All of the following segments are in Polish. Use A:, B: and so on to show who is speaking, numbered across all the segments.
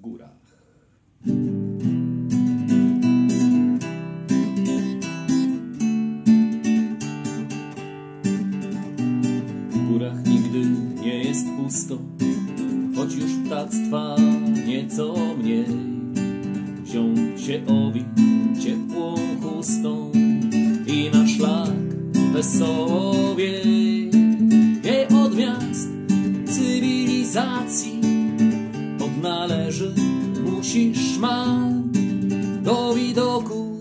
A: w górach. W górach nigdy nie jest pusto, choć już ptactwa nieco mniej. Wziął się owi ciepłą chustą i na szlak wesoło wiej. Odnależy musisz ma do widoków,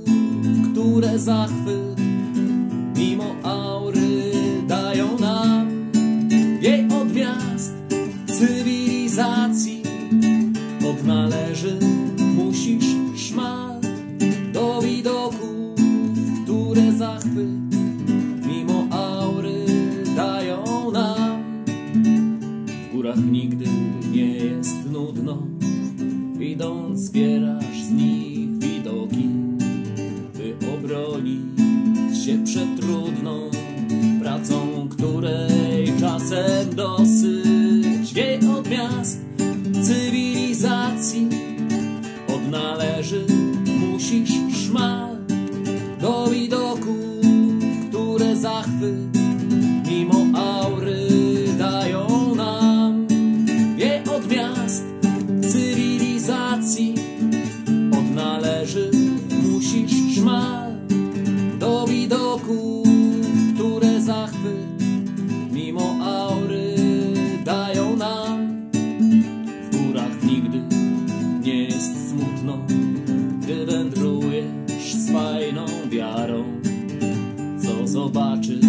A: które zachwyt mimo aury dają nam. Jej od miast cywilizacji odnależy musisz nigdy nie jest nudno, idąc zbierasz z nich widoki, by obronić się przed trudną pracą, której czasem dosyć. Wie od miast cywilizacji odnależy musisz szmat do widoków, które zachwyt odnależy musisz szmat do widoków, które zachwyt mimo aury dają nam. W górach nigdy nie jest smutno, gdy wędrujesz z fajną wiarą. Co zobaczy,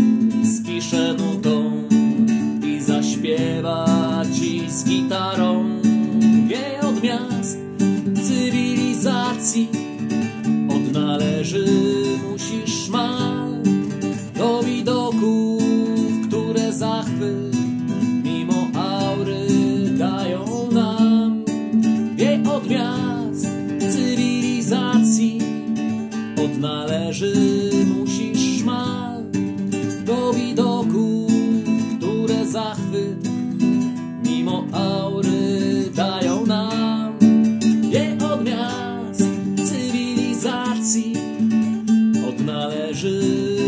A: spisze nutą i zaśpiewa ci z gitarą. Wie od miast cywilizacji leży musisz ma do widoku, które zachwyt mimo aury dają nam. Nie od miast cywilizacji odnależy.